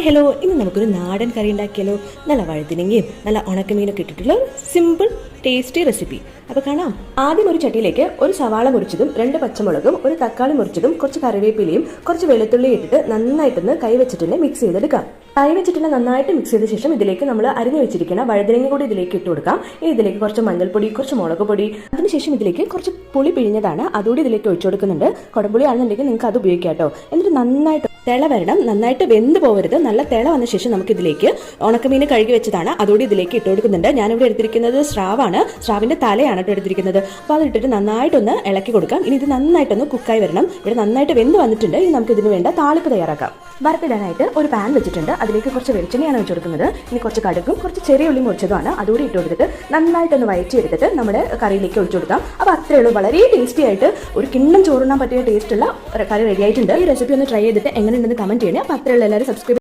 Hi hello. ഇന്ന് നമുക്കൊരു നാടൻ കറി ഉണ്ടാക്കിയാലോ? നല്ല വഴുതിനങ്ങയും നല്ല ഉണക്കമീനൊക്കെ ഇട്ടിട്ടുള്ള സിമ്പിൾ ടേസ്റ്റി റെസിപ്പി അപ്പോൾ കാണാം. ആദ്യം ഒരു ചട്ടിയിലേക്ക് ഒരു സവാള മുറിച്ചതും രണ്ട് പച്ചമുളകും ഒരു തക്കാളി മുറിച്ചതും കുറച്ച് കറിവേപ്പിലയും കുറച്ച് വെളുത്തുള്ളി ഇട്ടിട്ട് നന്നായിട്ടൊന്ന് കൈ വെച്ചിട്ട് മിക്സ് ചെയ്തെടുക്കാം. കൈ വെച്ചിട്ട് നന്നായിട്ട് മിക്സ് ചെയ്ത ശേഷം ഇതിലേക്ക് നമ്മൾ അരിഞ്ഞു വെച്ചിരിക്കുന്ന വഴുതനങ്ങ കൂടി ഇതിലേക്ക് ഇട്ട് കൊടുക്കാം. ഇനി ഇതിലേക്ക് കുറച്ച് മഞ്ഞൾപ്പൊടി കുറച്ച് മുളക് പൊടി. അതിനുശേഷം ഇതിലേക്ക് കുറച്ച് പുളി പിഴിഞ്ഞതാണ്. അതുകൂടി ഇതിലേക്ക് ഒഴിച്ചു കൊടുക്കുന്നുണ്ട്. കുടംപുളി ആണെന്നുണ്ടെങ്കിൽ നിങ്ങൾക്ക് അത് ഉപയോഗിക്കാം കേട്ടോ. എന്നിട്ട് നന്നായിട്ട് തിള വരണം. നന്നായിട്ട് വെന്ത് പോകരുത് നല്ല തിള വന്ന ശേഷം നമുക്ക് ഇതിലേക്ക് ഉണക്കമീൻ കഴുകി വെച്ചതാണ്. അതുകൂടി ഇതിലേക്ക് ഇട്ട് കൊടുക്കുന്നുണ്ട്. ഞാനിവിടെ എടുത്തിരിക്കുന്നത് സ്രാവാണ്. സ്രാവിന്റെ തലയാണ് കേട്ടോ എടുത്തിരിക്കുന്നത്. അപ്പോൾ അത് ഇട്ടിട്ട് നന്നായിട്ടൊന്ന് ഇളക്കി കൊടുക്കാം. ഇനി ഇത് നന്നായിട്ടൊന്ന് കുക്കായി വരണം. ഇവിടെ നന്നായിട്ട് വെന്ത് വന്നിട്ടുണ്ട്. ഇനി നമുക്ക് ഇതിന് വേണ്ട താളിപ്പ് തയ്യാറാക്കാം. വറുത്തിടാനായിട്ട് ഒരു പാൻ വെച്ചിട്ടുണ്ട്. അതിലേക്ക് കുറച്ച് വെളിച്ചെണ്ണയാണ് വെച്ച് കൊടുക്കുന്നത്. ഇനി കുറച്ച് കടുക്കും കുറച്ച് ചെറിയ ഉള്ളി മുറിച്ചതുമാണ് അതുകൂടി ഇട്ട് കൊടുത്തിട്ട് നന്നായിട്ടൊന്ന് വയറ്റി എടുത്തിട്ട് നമ്മുടെ കറിയിലേക്ക് ഒഴിച്ചു കൊടുക്കാം. അപ്പോൾ അത്രയേ ഉള്ളൂ. വളരെ ടേസ്റ്റി ആയിട്ട് ഒരു കിണ്ണം ചോറുണ്ണാൻ പറ്റിയ ടേസ്റ്റുള്ള കറി റെഡി ആയിട്ടുണ്ട്. ഈ റെസിപ്പി ഒന്ന് ട്രൈ ചെയ്തിട്ട് എങ്ങനെയുണ്ടെന്ന് കമന്റ് ചെയ്യണേ. അപ്പോൾ അത്രയുള്ള എല്ലാവരും സബ്സ്ക്രൈബ്